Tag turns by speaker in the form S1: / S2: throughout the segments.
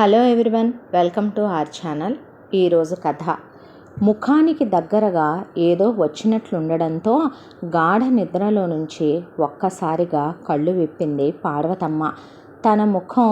S1: Hello everyone welcome to our channel. ఈరోజు కథ. ముఖానికి దగ్గరగా ఏదో వచ్చినట్లుండడంతో గాఢ నిద్రలో నుంచి ఒక్కసారిగా కళ్ళు విప్పింది పార్వతమ్మ. తన ముఖం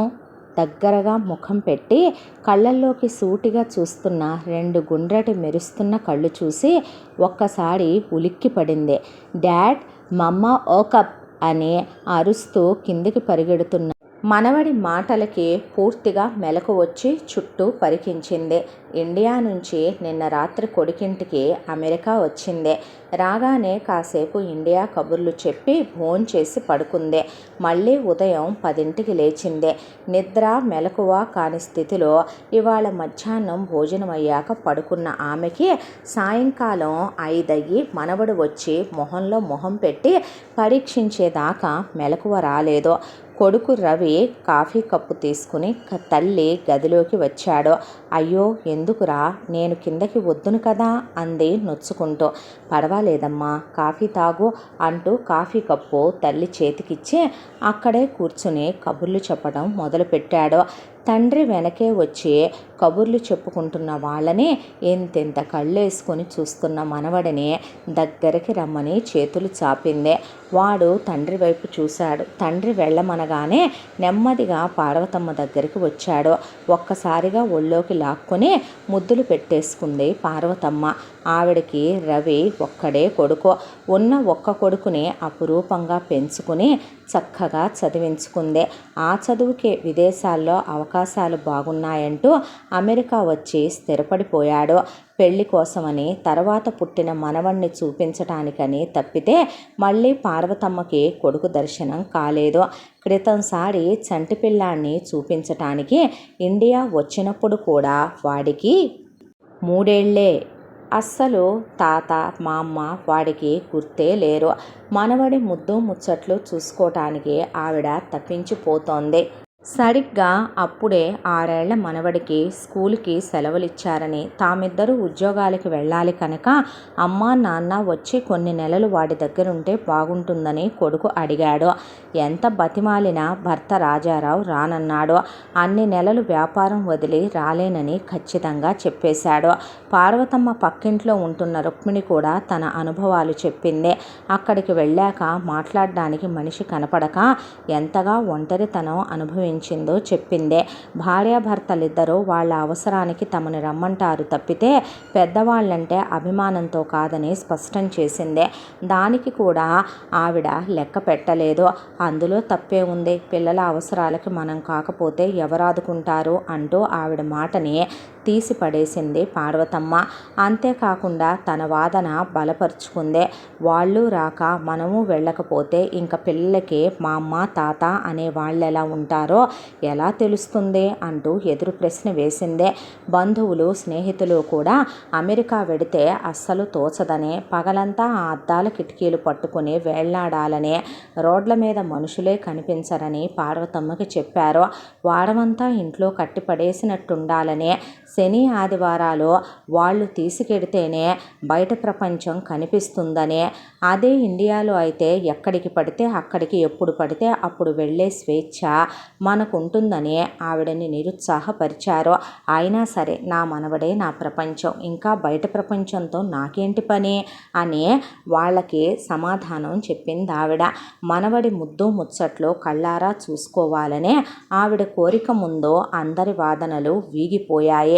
S1: దగ్గరగా ముఖం పెట్టి కళ్ళల్లోకి సూటిగా చూస్తున్న రెండు గుండ్రటి మెరుస్తున్న కళ్ళు చూసి ఒక్కసారి ఉలిక్కి పడింది డాడ్ మమ్మ ఓ కప్ అని అరుస్తూ కిందికి పరిగెడుతున్న మనవడి మాటలకి పూర్తిగా మెలకు వచ్చి చుట్టూ పరికించింది. ఇండియా నుంచి నిన్న రాత్రి కొడుకింటికి అమెరికా వచ్చింది. రాగానే కాసేపు ఇండియా కబుర్లు చెప్పి భోంచేసి పడుకుంది. మళ్ళీ ఉదయం పదింటికి లేచింది. నిద్ర మెలకువ కాని స్థితిలో ఇవాళ మధ్యాహ్నం భోజనం అయ్యాక పడుకున్న ఆమెకి సాయంకాలం ఐదయ్యి మనవడు వచ్చి మొహంలో మొహం పెట్టి పరీక్షించేదాకా మెలకువ రాలేదు. కొడుకు రవి కాఫీ కప్పు తీసుకుని తల్లి గదిలోకి వచ్చాడు. అయ్యో ఎందుకురా? నేను కిందకి వద్దును కదా అంది నొచ్చుకుంటూ. పర్వాలేదమ్మా కాఫీ తాగు అంటూ కాఫీ కప్పు తల్లి చేతికిచ్చి అక్కడే కూర్చుని కబుర్లు చెప్పడం మొదలుపెట్టాడు. తండ్రి వెనకే వచ్చి కబుర్లు చెప్పుకుంటున్న వాళ్ళని ఎంతెంత కళ్ళేసుకొని చూస్తున్న మనవడిని దగ్గరికి రమ్మని చేతులు చాపింది. వాడు తండ్రి వైపు చూశాడు. తండ్రి వెళ్ళమనగానే నెమ్మదిగా పార్వతమ్మ దగ్గరికి వచ్చాడు. ఒక్కసారిగా ఒళ్ళోకి లాక్కొని ముద్దులు పెట్టేసుకుంది పార్వతమ్మ. ఆవిడకి రవి ఒక్కడే కొడుకు. ఉన్న ఒక్క కొడుకుని అపురూపంగా పెంచుకుని చక్కగా చదివించుకుంది. ఆ చదువుకి విదేశాల్లో అవకాశాలు బాగున్నాయంటూ అమెరికా వచ్చి స్థిరపడిపోయాడు. పెళ్ళి కోసమని తర్వాత పుట్టిన మనవణ్ణి చూపించటానికని తప్పితే మళ్ళీ పార్వతమ్మకి కొడుకు దర్శనం కాలేదు. క్రితంసారి చంటి పిల్లాన్ని చూపించటానికి ఇండియా వచ్చినప్పుడు కూడా వాడికి మూడేళ్ళే అస్సలు తాత మా అమ్మ వాడికి గుర్తే లేరు. మనవడి ముద్దు ముచ్చట్లు చూసుకోవటానికి ఆవిడ తప్పించిపోతోంది. సరిగ్గా అప్పుడే ఆరేళ్ళ మనవడికి స్కూల్కి సెలవులిచ్చారని తామిద్దరూ ఉద్యోగాలకి వెళ్ళాలి కనుక అమ్మ నాన్న వచ్చి కొన్ని నెలలు వాడి దగ్గరుంటే బాగుంటుందని కొడుకు అడిగాడు. ఎంత బతిమాలినా భర్త రాజారావు రానన్నాడు. అన్ని నెలలు వ్యాపారం వదిలి రాలేనని ఖచ్చితంగా చెప్పేశాడు. పార్వతమ్మ పక్కింట్లో ఉంటున్న రుక్మిణి కూడా తన అనుభవాలు చెప్పింది. అక్కడికి వెళ్ళాక మాట్లాడడానికి మనిషి కనపడక ఎంతగా ఒంటరితనం అనుభవించారు ఆలోచించిందో చెప్పిందే. భార్యాభర్తలిద్దరూ వాళ్ళ అవసరానికి తమని రమ్మంటారు తప్పితే పెద్దవాళ్ళంటే అభిమానంతో కాదని స్పష్టం చేసిందే. దానికి కూడా ఆవిడ లెక్క పెట్టలేదు. అందులో తప్పే ఉంది. పిల్లల అవసరాలకి మనం కాకపోతే ఎవరాదుకుంటారు అంటూ ఆవిడ మాటని తీసి పడేసింది పార్వతమ్మ. అంతేకాకుండా తన వాదన బలపరుచుకుందే. వాళ్ళు రాక మనము వెళ్ళకపోతే ఇంక పిల్లలకి మా అమ్మ తాత అనే వాళ్ళు ఎలా ఉంటారో ఎలా తెలుస్తుంది అంటూ ఎదురు ప్రశ్న వేసిందే. బంధువులు స్నేహితులు కూడా అమెరికా వెడితే అస్సలు తోచదనే పగలంతా ఆ అద్దాల కిటికీలు పట్టుకుని వేళ్ళాడాలనే రోడ్ల మీద మనుషులే కనిపించరని పార్వతమ్మకి చెప్పారు. వాడమంతా ఇంట్లో కట్టిపడేసినట్టుండాలనే శని ఆదివారాలు వాళ్ళు తీసుకెడితేనే బయట ప్రపంచం కనిపిస్తుందనే అదే ఇండియాలో అయితే ఎక్కడికి పడితే అక్కడికి ఎప్పుడు పడితే అప్పుడు వెళ్ళే స్వేచ్ఛ మనకుంటుందని ఆవిడని నిరుత్సాహపరిచారు. అయినా సరే నా మనవడే నా ప్రపంచం ఇంకా బయట ప్రపంచంతో నాకేంటి పని? అని వాళ్ళకి సమాధానం చెప్పింది ఆవిడ మనవడి ముద్దు ముచ్చట్లు కళ్ళారా చూసుకోవాలనే ఆవిడ కోరిక ముందు అందరి వాదనలు వీగిపోయాయి.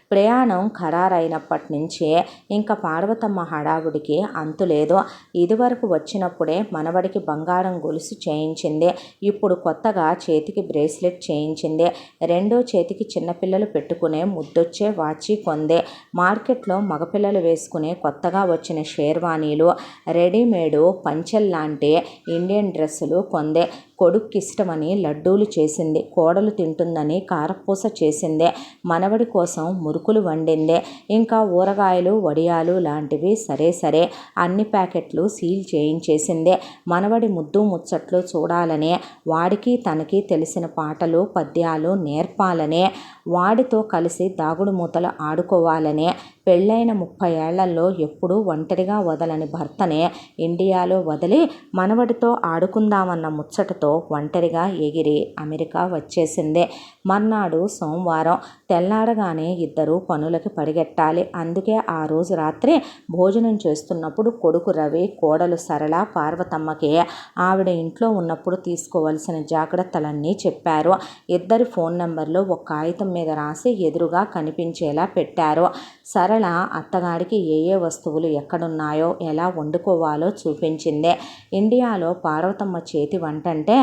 S1: ప్రయాణం ఖరారైనప్పటి నుంచే ఇంకా పార్వతమ్మ హడావుడికి అంతులేదు. ఇదివరకు వచ్చినప్పుడే మనవడికి బంగారం గొలుసు చేయించింది. ఇప్పుడు కొత్తగా చేతికి బ్రేస్లెట్ చేయించింది. రెండో చేతికి చిన్నపిల్లలు పెట్టుకునే ముద్దొచ్చే వాచి కొంది. మార్కెట్లో మగపిల్లలు వేసుకునే కొత్తగా వచ్చిన షేర్వానీలు రెడీమేడు పంచెల్లాంటి ఇండియన్ డ్రెస్సులు కొందే. కొడుక్కి ఇష్టమని లడ్డూలు చేసింది. కోడలు తింటుందని కారపూస చేసిందే. మనవడి కోసం మురుకులు వండిందే. ఇంకా ఊరగాయలు వడియాలు లాంటివి సరే సరే అన్ని ప్యాకెట్లు సీల్ చేయించేసిందే. మనవడి ముద్దు ముచ్చట్లు చూడాలనే వాడికి తనకి తెలిసిన పాటలు పద్యాలు నేర్పాలనే వాడితో కలిసి దాగుడు మూతలు ఆడుకోవాలనే పెళ్ళైన ముప్పై ఏళ్ళలో ఎప్పుడూ ఒంటరిగా వదలని భర్తనే ఇండియాలో వదిలి మనవడితో ఆడుకుందామన్న ముచ్చటతో ఒంటరిగా ఎగిరి అమెరికా వచ్చేసిందే. మర్నాడు సోమవారం తెల్లారగానే ఇద్దరు పనులకి పరిగెట్టాలి. అందుకే ఆ రోజు రాత్రి భోజనం చేస్తున్నప్పుడు కొడుకు రవి కోడలు సరళ పార్వతమ్మకి ఆవిడ ఇంట్లో ఉన్నప్పుడు తీసుకోవలసిన జాగ్రత్తలన్నీ చెప్పారు. ఇద్దరి ఫోన్ నెంబర్లు ఒక కాగితం మీద రాసి ఎదురుగా కనిపించేలా పెట్టారు. సరళ అత్తగారికి ఏ ఏ వస్తువులు ఎక్కడున్నాయో ఎలా వండుకోవాలో చూపించిందే. ఇండియాలో పార్వతమ్మ చేతి వంట అంటే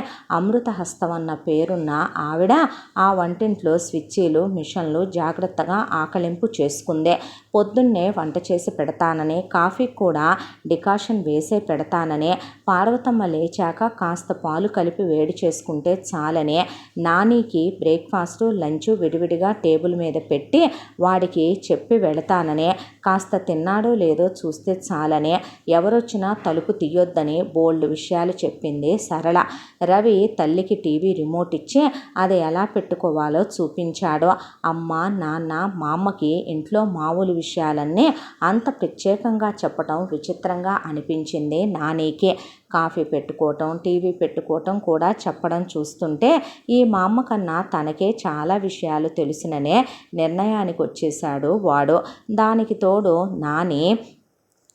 S1: అన్న పేరున్న ఆవిడ ఆ వంటింట్లో స్విచ్చీలు మిషన్లు జాగ్రత్తగా ఆకలింపు చేసుకుంది. పొద్దున్నే వంట చేసి పెడతానని కాఫీ కూడా డికాషన్ వేసే పెడతానని పార్వతమ్మ లేచాక కాస్త పాలు కలిపి వేడి చేసుకుంటే చాలని నానికి బ్రేక్ఫాస్ట్ లంచ్ విడివిడిగా టేబుల్ మీద పెట్టి వాడికి చెప్పి వెళతానని కాస్త తిన్నాడో లేదో చూస్తే చాలని ఎవరొచ్చినా తలుపు తీయొద్దని బోల్డ్ విషయాలు చెప్పింది సరళ. రవి తల్లికి టీవీ రిమోట్ ఇచ్చి అది ఎలా పెట్టుకోవాలో చూపించాడు. అమ్మ నాన్న మా అమ్మకి ఇంట్లో మామూలు విషయాలన్నీ అంత ప్రత్యేకంగా చెప్పటం విచిత్రంగా అనిపించింది నానీకే. కాఫీ పెట్టుకోవటం టీవీ పెట్టుకోవటం కూడా చెప్పడం చూస్తుంటే ఈ మా అమ్మ కన్నా తనకే చాలా విషయాలు తెలిసిననే నిర్ణయానికి వచ్చేసాడు వాడు. దానికి తోడు నాని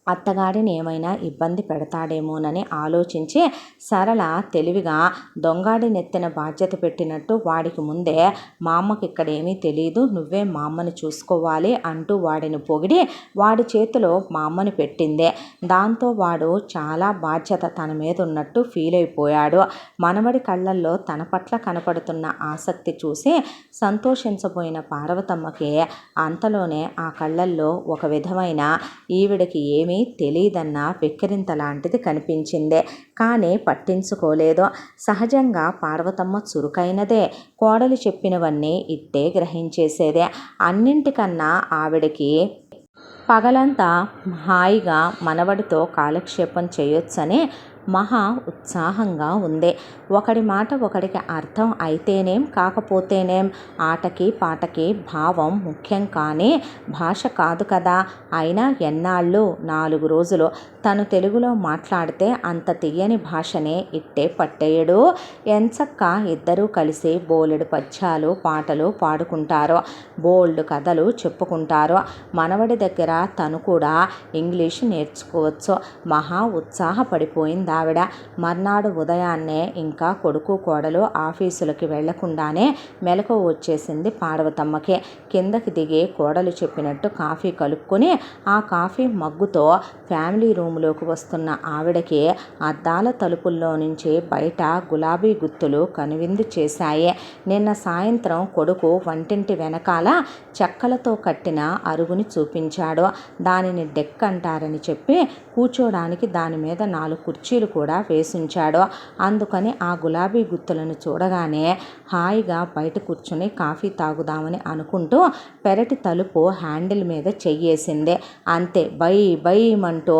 S1: అత్తగారిని ఏమైనా ఇబ్బంది పెడతాడేమోనని ఆలోచించి సరళ తెలివిగా దొంగాడి నెత్తిన బాధ్యత పెట్టినట్టు వాడికి ముందే మా అమ్మకి ఇక్కడేమీ తెలియదు నువ్వే మా అమ్మని చూసుకోవాలి అంటూ వాడిని పొగిడి వాడి చేతిలో మా అమ్మని పెట్టిందే. దాంతో వాడు చాలా బాధ్యత తన మీద ఉన్నట్టు ఫీల్ అయిపోయాడు. మనవడి కళ్ళల్లో తన పట్ల కనపడుతున్న ఆసక్తి చూసి సంతోషించబోయిన పార్వతమ్మకి అంతలోనే ఆ కళ్ళల్లో ఒక విధమైన ఈవిడకి ఏమి ఏమీ తెలియదన్న వెక్కిరింత లాంటిది కనిపించిందే. కానీ పట్టించుకోలేదు. సహజంగా పార్వతమ్మ చురుకైనదే. కోడలు చెప్పినవన్నీ ఇట్టే గ్రహించేసేదే. అన్నింటికన్నా ఆవిడకి పగలంతా హాయిగా మనవడితో కాలక్షేపం చేయొచ్చని మహా ఉత్సాహంగా ఉంది. ఒకడి మాట ఒకడికి అర్థం అయితేనేం కాకపోతేనేం ఆటకి పాటకి భావం ముఖ్యం కానీ భాష కాదు కదా. అయినా ఎన్నాళ్ళు? నాలుగు రోజులు. తను తెలుగులో మాట్లాడితే అంత తీయని భాషనే ఇట్టే పట్టేయడు. ఎంచక్క ఇద్దరూ కలిసి బోలెడు పద్యాలు పాటలు పాడుకుంటారు. బోల్డ్ కథలు చెప్పుకుంటారు. మనవడి దగ్గర తను కూడా ఇంగ్లీష్ నేర్చుకోవచ్చు. మహా ఉత్సాహపడిపోయింది ఆవిడ మర్నాడు ఉదయాన్నే ఇంకా కొడుకు కోడలు ఆఫీసులకి వెళ్ళకుండానే మెలకు వచ్చేసింది పార్వతమ్మకే. కిందకి దిగి కోడలు చెప్పినట్టు కాఫీ కలుపుకొని ఆ కాఫీ మగ్గుతో ఫ్యామిలీ రూమ్లోకి వస్తున్న ఆవిడకి అద్దాల తలుపుల్లో నుంచి బయట గులాబీ గుత్తులు కనువిందు చేశాయి. నిన్న సాయంత్రం కొడుకు వంటింటి వెనకాల చెక్కలతో కట్టిన అరుగుని చూపించాడు. దానిని డెక్ అంటారని చెప్పి కూర్చోడానికి దాని మీద నాలుగు కుర్చీలు కూడా వేసుంచాడు. అందుకని ఆ గులాబీ గుత్తులను చూడగానే హాయిగా బయట కూర్చుని కాఫీ తాగుదామని అనుకుంటూ పెరటి తలుపు హ్యాండిల్ మీద చెయ్యేసింది. అంతే బై బైమంటూ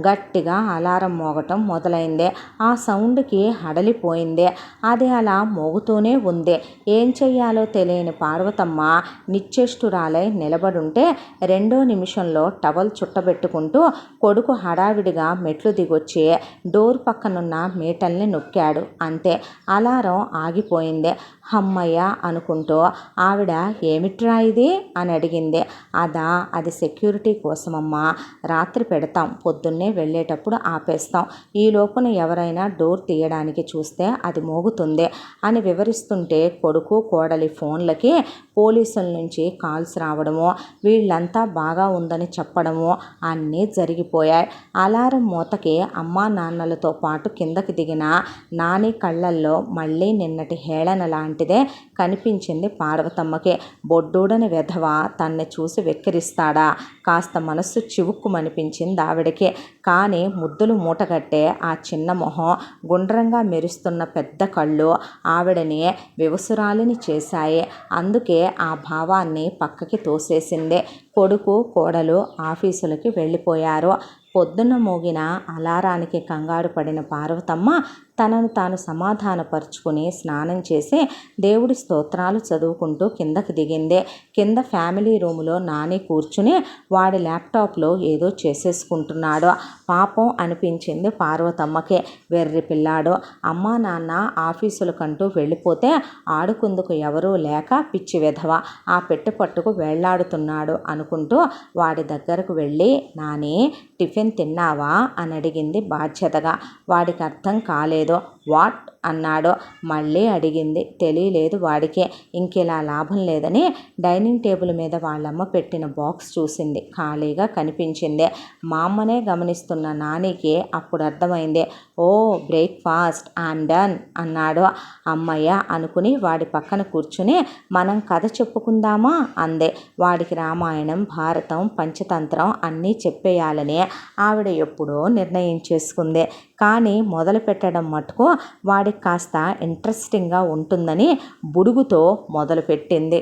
S1: గట్టిగా అలారం మోగటం మొదలైంది. ఆ సౌండ్కి హడలిపోయింది. అది అలా మోగుతూనే ఉంది. ఏం చెయ్యాలో తెలియని పార్వతమ్మ నిశ్చేష్టురాలై నిలబడుంటే రెండో నిమిషంలో టవల్ చుట్టబెట్టుకుంటూ కొడుకు హడావిడిగా మెట్లు దిగొచ్చి డోర్ పక్కనున్న మీటల్ని నొక్కాడు. అంతే అలారం ఆగిపోయింది. హమ్మయ్య అనుకుంటూ ఆవిడ ఏమిట్రా ఇది? అని అడిగింది. అదా అది సెక్యూరిటీ కోసమమ్మా. రాత్రి పెడతాం. పొద్దున్నే వెళ్ళేటప్పుడు ఆపేస్తాం. ఈ లోపున ఎవరైనా డోర్ తీయడానికి చూస్తే అది మోగుతుంది అని వివరిస్తుంటే కొడుకు కోడలి ఫోన్లకి పోలీసుల నుంచి కాల్స్ రావడము వీళ్ళంతా బాగా ఉందని చెప్పడము అన్నీ జరిగిపోయాయి. అలారం మూతకి అమ్మా నాన్నలు నాన్నలతో పాటు కిందకి దిగిన నాని కళ్ళల్లో మళ్ళీ నిన్నటి హేళన లాంటిదే కనిపించింది పార్వతమ్మకి. బొడ్డూడని వెధవ తన్ని చూసి వెక్కిరిస్తాడా? కాస్త మనస్సు చివుక్కుమనిపించింది ఆవిడకి. కానీ ముద్దులు మూటగట్టే ఆ చిన్న మొహం గుండ్రంగా మెరుస్తున్న పెద్ద కళ్ళు ఆవిడని వివసురాలిని చేశాయి. అందుకే ఆ భావాన్ని పక్కకి తోసేసింది. కొడుకు కోడలు ఆఫీసులకి వెళ్ళిపోయారు. పొద్దున్న మోగిన అలారానికి కంగారు పడిన పార్వతమ్మ తనను తాను సమాధానపరుచుకుని స్నానం చేసి దేవుడి స్తోత్రాలు చదువుకుంటూ కిందకి దిగింది. కింద ఫ్యామిలీ రూములో నాని కూర్చుని వాడి ల్యాప్టాప్లో ఏదో చేసేసుకుంటున్నాడు. పాపం అనిపించింది పార్వతమ్మకి. వెర్రి పిల్లాడు అమ్మా నాన్న ఆఫీసులకంటూ వెళ్ళిపోతే ఆడుకుందుకు ఎవరూ లేక పిచ్చి విధవ ఆ పెట్టు పట్టుకు వెళ్ళాడుతున్నాడు అనుకుంటూ వాడి దగ్గరకు వెళ్ళి నాని టిఫిన్ తిన్నావా? అని అడిగింది బాధ్యతగా. వాడికి అర్థం కాలేదు. వాట్ అన్నాడు మళ్ళీ అడిగింది. తెలియలేదు వాడికే. ఇంకెలా లాభం లేదని డైనింగ్ టేబుల్ మీద వాళ్ళమ్మ పెట్టిన బాక్స్ చూసింది. ఖాళీగా కనిపించింది. మా అమ్మనే గమనిస్తున్న నానికి అప్పుడు అర్థమైంది. ఓ బ్రేక్ఫాస్ట్ ఐమ్ డన్ అన్నాడు. అమ్మయ్య అనుకుని వాడి పక్కన కూర్చుని మనం కథ చెప్పుకుందామా అందే. వాడికి రామాయణం భారతం పంచతంత్రం అన్నీ చెప్పేయాలని ఆవిడ ఎప్పుడో నిర్ణయించేసుకుంది కానీ మొదలు పెట్టడం మటుకు వాడికి కాస్త ఇంట్రెస్టింగ్గా ఉంటుందని బుడుగుతో మొదలుపెట్టింది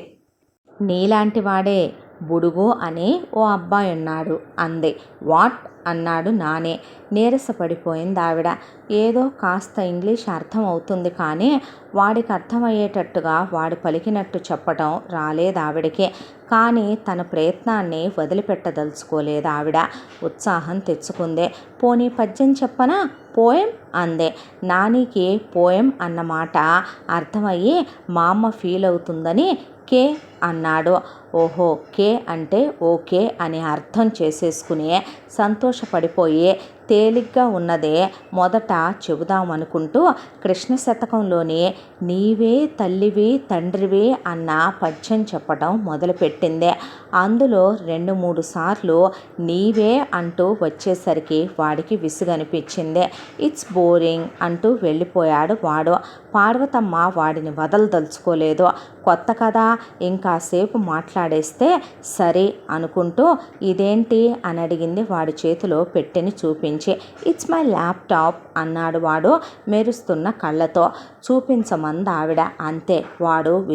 S1: నీలాంటి వాడే బుడుగు అని ఓ అబ్బాయి ఉన్నాడు. అంది. వాట్? అన్నాడు నానే. నీరసపడిపోయింది ఆవిడ. ఏదో కాస్త ఇంగ్లీష్ అర్థం అవుతుంది కానీ వాడికి అర్థమయ్యేటట్టుగా వాడు పలికినట్టు చెప్పటం రాలేదు ఆవిడకి. కానీ తన ప్రయత్నాన్ని వదిలిపెట్టదలుచుకోలేదు ఆవిడ. ఉత్సాహం తెచ్చుకుందే. పోనీ పద్యం చెప్పనా? పోయం? అందే. నానికి పోయం అన్నమాట అర్థమయ్యి మా అమ్మ ఫీల్ అవుతుందని కే అన్నాడు. ఓహో కే అంటే ఓకే అని అర్థం చేసేసుకునే సంతోషపడిపోయి తేలిగ్గా ఉన్నదే మొదట చెబుదామనుకుంటూ కృష్ణ శతకంలోని నీవే తల్లివి తండ్రివి అన్న పద్యం చెప్పడం మొదలుపెట్టింది. అందులో రెండు మూడు సార్లు నీవే అంటూ వచ్చేసరికి వాడికి విసుగనిపించింది. ఇట్స్ బోరింగ్ అంటూ వెళ్ళిపోయాడు వాడు. పార్వతమ్మ వాడిని వదలదలుచుకోలేదు. కొత్త కదా ఇంకాసేపు మాట్లాడేస్తే సరే అనుకుంటూ ఇదేంటి అని అడిగింది వాడి చేతిలో పెట్టెని చూపించి. ఇట్స్ మై ల్యాప్టాప్ అన్నాడు వాడు మెరుస్తున్న కళ్ళతో. చూపించమంది ఆవిడ అంతే. వాడు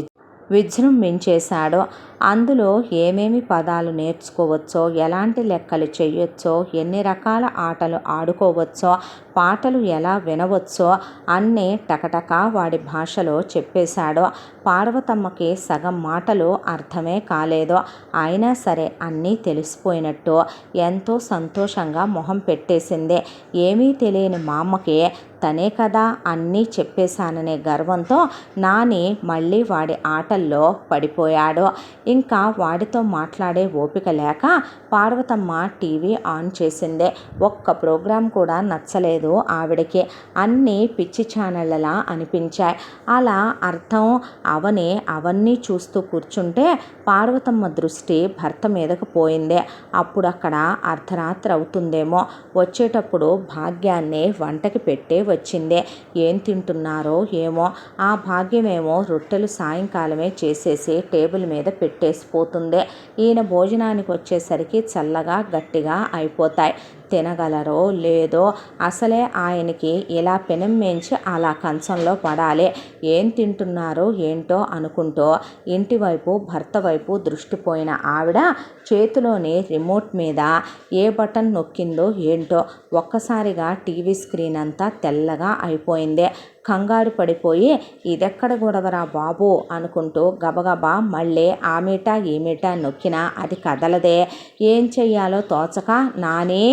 S1: విజృంభించేశాడో. అందులో ఏమేమి పదాలు నేర్చుకోవచ్చో ఎలాంటి లెక్కలు చేయొచ్చో ఎన్ని రకాల ఆటలు ఆడుకోవచ్చో పాటలు ఎలా వినవచ్చో అన్నీ టకటకా వాడి భాషలో చెప్పేశాడో. పార్వతమ్మకి సగం మాటలు అర్థమే కాలేదో. అయినా సరే అన్నీ తెలిసిపోయినట్టు ఎంతో సంతోషంగా మొహం పెట్టేసింది. ఏమీ తెలియని మా అమ్మకి తనే కదా అన్నీ చెప్పేశాననే గర్వంతో నాని మళ్ళీ వాడి ఆటల్లో పడిపోయాడు. ఇంకా వాడితో మాట్లాడే ఓపిక లేక పార్వతమ్మ టీవీ ఆన్ చేసిందే. ఒక్క ప్రోగ్రాం కూడా నచ్చలేదు ఆవిడకి. అన్నీ పిచ్చి ఛానళ్ళలా అనిపించాయి. అలా అర్థం అవని అవన్నీ చూస్తూ కూర్చుంటే పార్వతమ్మ దృష్టి భర్త మీదకు పోయింది. అప్పుడు అక్కడ అర్ధరాత్రి అవుతుందేమో. వచ్చేటప్పుడు భాగ్యాన్ని వంటకి పెట్టే వచ్చిందే. ఏం తింటున్నారో ఏమో. ఆ భాగ్యమేమో రొట్టెలు సాయంకాలమే చేసేసి టేబుల్ మీద పెట్టేసిపోతుందే. ఈయన భోజనానికి వచ్చేసరికి చల్లగా గట్టిగా అయిపోతాయి. తినగలరో లేదో అసలే ఆయనకి ఇలా పెనమ్మేంచి అలా కంచంలో పడాలి. ఏం తింటున్నారో ఏంటో అనుకుంటూ ఇంటివైపు భర్త వైపు దృష్టిపోయిన ఆవిడ చేతిలోని రిమోట్ మీద ఏ బటన్ నొక్కిందో ఏంటో ఒక్కసారిగా టీవీ స్క్రీన్ అంతా తెల్లగా అయిపోయింది. కంగారు పడిపోయి ఇదెక్కడ గొడవరా బాబు? అనుకుంటూ గబగబా మళ్ళీ ఆ మీట ఈ నొక్కినా అది కదలదే. ఏం చెయ్యాలో తోచక నానే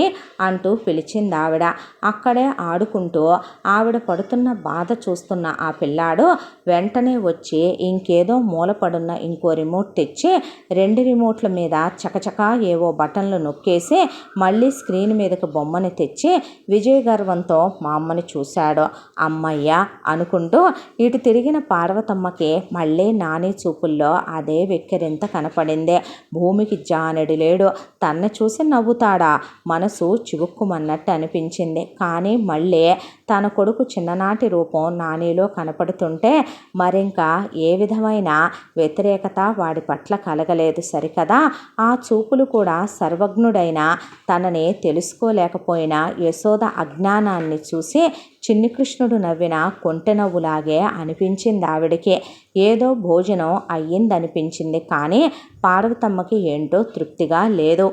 S1: అంటూ పిలిచింది ఆవిడ అక్కడే ఆడుకుంటూ ఆవిడ పడుతున్న బాధ చూస్తున్న ఆ పిల్లాడు వెంటనే వచ్చి ఇంకేదో మూలపడున్న ఇంకో రిమోట్ తెచ్చి రెండు రిమోట్ల మీద చకచకా ఏవో బటన్లు నొక్కేసి మళ్ళీ స్క్రీన్ మీదకి బొమ్మని తెచ్చి విజయ గర్వంతో మా అమ్మని చూశాడు. అమ్మయ్య అనుకుంటూ ఇటు తిరిగిన పార్వతమ్మకి మళ్ళీ నాని చూపుల్లో అదే వెక్కిరింత కనపడింది. భూమికి జానడి లేడు. తన్ను చూసి నవ్వుతాడా? మనసు చివుక్కుమన్నట్టు అనిపించింది. కానీ మళ్ళీ తన కొడుకు చిన్ననాటి రూపం నానిలో కనపడుతుంటే మరింకా ఏ విధమైన వ్యతిరేకత వాడి పట్ల కలగలేదు సరికదా? ఆ చూపులు కూడా సర్వజ్ఞుడైన తనని తెలుసుకోలేకపోయిన యశోద అజ్ఞానాన్ని చూసి చిన్ని కృష్ణుడు నవ్విన కొంటె నవ్వులాగే అనిపించింది ఆవిడకి. ఏదో భోజనం అయ్యిందనిపించింది కానీ పార్వతమ్మకి ఏంటో తృప్తిగా లేదు.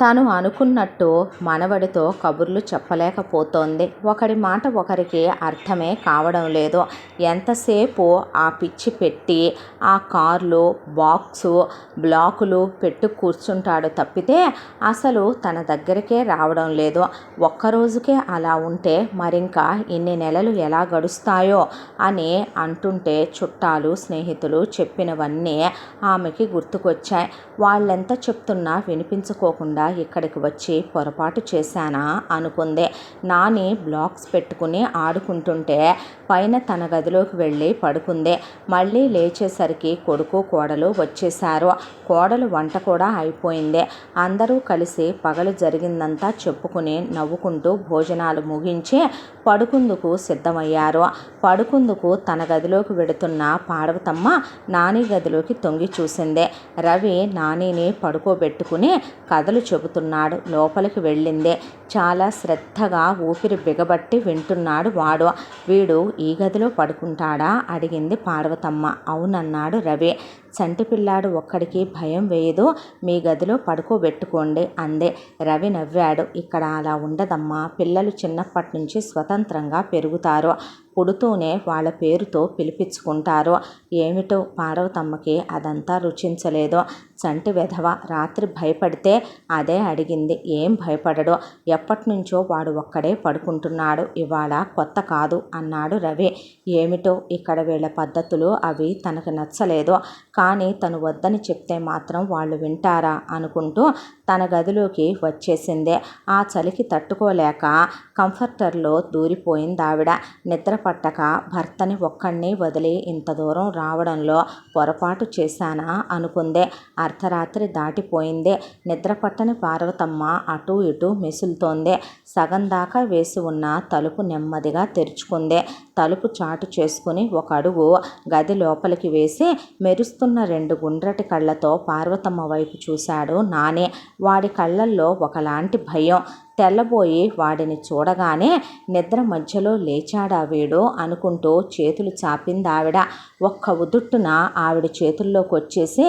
S1: తను అనుకున్నట్టు మనవడితో కబుర్లు చెప్పలేకపోతోంది. ఒకరి మాట ఒకరికి అర్థమే కావడం లేదు. ఎంతసేపు ఆ పిచ్చి పెట్టి ఆ కార్లు బాక్సు బ్లాకులు పెట్టు కూర్చుంటాడు తప్పితే అసలు తన దగ్గరికే రావడం లేదు. ఒక్కరోజుకే అలా ఉంటే మరింకా ఇన్ని నెలలు ఎలా గడుస్తాయో అని అంటుంటే చుట్టాలు స్నేహితులు చెప్పినవన్నీ ఆమెకి గుర్తుకొచ్చాయి. వాళ్ళెంత చెప్తున్నా వినిపించుకోకుండా ఇక్కడికి వచ్చి పొరపాటు చేశానా అనుకుంది. నాని బ్లాక్స్ పెట్టుకుని ఆడుకుంటుంటే పైన తన గదిలోకి వెళ్ళి పడుకుంది. మళ్ళీ లేచేసరికి కొడుకు కోడలు వచ్చేశారు. కోడలు వంట కూడా అయిపోయింది. అందరూ కలిసి పగలు జరిగిందంతా చెప్పుకుని నవ్వుకుంటూ భోజనాలు ముగించి పడుకుందుకు సిద్ధమయ్యారు. పడుకుందుకు తన గదిలోకి వెడుతున్న పార్వతమ్మ నాని గదిలోకి తొంగి చూసింది. రవి నానిని పడుకోబెట్టుకుని కథలు చెబుతున్నాడు. లోపలికి వెళ్ళింది. చాలా శ్రద్ధగా ఊపిరి బిగబట్టి వింటున్నాడు వాడు. వీడు ఈ గదిలో పడుకుంటాడా? అడిగింది పార్వతమ్మ. అవునన్నాడు రవి. చంటి పిల్లాడు ఒక్కడికి భయం వేయదు. మీ గదిలో పడుకోబెట్టుకోండి అందే. రవి నవ్వాడు. ఇక్కడ అలా ఉండదమ్మా. పిల్లలు చిన్నప్పటి నుంచి స్వతంత్రంగా పెరుగుతారు. పుడుతూనే వాళ్ళ పేరుతో పిలిపించుకుంటారు. ఏమిటో పార్వతమ్మకి అదంతా రుచించలేదు. చంటి వెధవ రాత్రి భయపడితే అదే అడిగింది. ఏం భయపడడు? ఎప్పటినుంచో వాడు ఒక్కడే పడుకుంటున్నాడు. ఇవాళ కొత్త కాదు అన్నాడు రవి. ఏమిటో ఇక్కడ వీళ్ళ పద్ధతులు అవి తనకు నచ్చలేదు. కానీ తను వద్దని చెప్తే మాత్రం వాళ్ళు వింటారా అనుకుంటూ తన గదిలోకి వచ్చేసింది. ఆ చలికి తట్టుకోలేక కంఫర్టర్లో దూరిపోయింది ఆవిడ నిద్ర పట్టక భర్తని ఒక్కడిని వదిలి ఇంత దూరం రావడంలో పొరపాటు చేశానా అనుకుందే. అర్ధరాత్రి దాటిపోయిందే. నిద్రపట్టని పార్వతమ్మ అటూ ఇటూ మెసులుతోందే. సగం దాకా వేసి ఉన్న తలుపు నెమ్మదిగా తెరుచుకుందే. తలుపు చాటు చేసుకుని ఒక అడుగు గది లోపలికి వేసి మెరుస్తున్న రెండు గుండ్రటి కళ్ళతో పార్వతమ్మ వైపు చూశాడు నానే. వాడి కళ్ళల్లో ఒకలాంటి భయం. తెల్లబోయి వాడిని చూడగానే నిద్ర మధ్యలో లేచాడా వీడు అనుకుంటూ చేతులు చాపింది ఆవిడ ఒక్క ఉదుట్టున ఆవిడ చేతుల్లోకి వచ్చేసి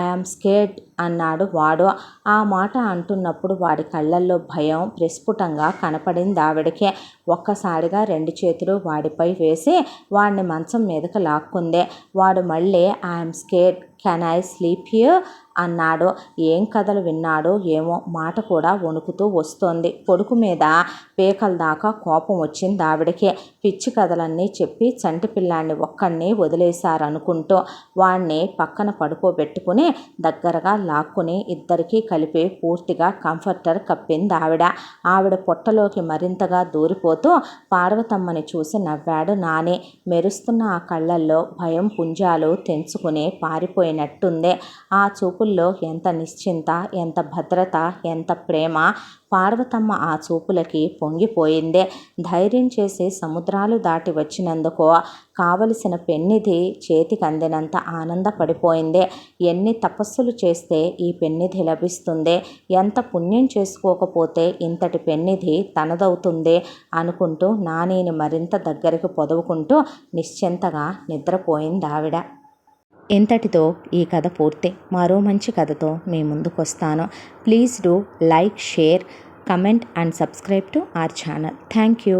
S1: ఐఆమ్ స్కేడ్ అన్నాడు వాడు. ఆ మాట అంటున్నప్పుడు వాడి కళ్ళల్లో భయం ప్రస్ఫుటంగా కనపడింది ఆవిడకే ఒక్కసారిగా రెండు చేతులు వాడిపై వేసి వాడిని మంచం మీదకు లాక్కుంది. వాడు మళ్ళీ I'm scared can I sleep here? అన్నాడు. ఏం కథలు విన్నాడో ఏమో మాట కూడా వణుకుతూ వస్తోంది. కొడుకు మీద పేకల దాకా కోపం వచ్చింది ఆవిడకే. పిచ్చి కథలన్నీ చెప్పి చంటి పిల్లాన్ని ఒక్కడిని వదిలేశారనుకుంటూ వాణ్ణి పక్కన పడుకోబెట్టుకుని దగ్గరగా లాక్కుని ఇద్దరికీ కలిపి పూర్తిగా కంఫర్టర్ కప్పింది ఆవిడ. ఆవిడ పొట్టలోకి మరింతగా దూరిపోతూ పార్వతమ్మని చూసి నవ్వాడు నాని. మెరుస్తున్న ఆ కళ్ళల్లో భయం పుంజాలు తెంచుకుని పారిపోయినట్టుంది. ఆ చూపు చూపుల్లో ఎంత నిశ్చింత ఎంత భద్రత ఎంత ప్రేమ పార్వతమ్మ ఆ చూపులకి పొంగిపోయిందే. ధైర్యం చేసి సముద్రాలు దాటి వచ్చినందుకు కావలసిన పెన్నిధి చేతికి అందినంత ఆనందపడిపోయిందే. ఎన్ని తపస్సులు చేస్తే ఈ పెన్నిధి లభిస్తుంది? ఎంత పుణ్యం చేసుకోకపోతే ఇంతటి పెన్నిధి తనదవుతుంది? అనుకుంటూ నానీని మరింత దగ్గరికి పొదవుకుంటూ నిశ్చింతగా నిద్రపోయింది ఆవిడ ఇంతటితో ఈ కథ పూర్తి మరో మంచి కథతో మీ ముందుకు వస్తాను please do like share comment and subscribe to our channel. Thank you.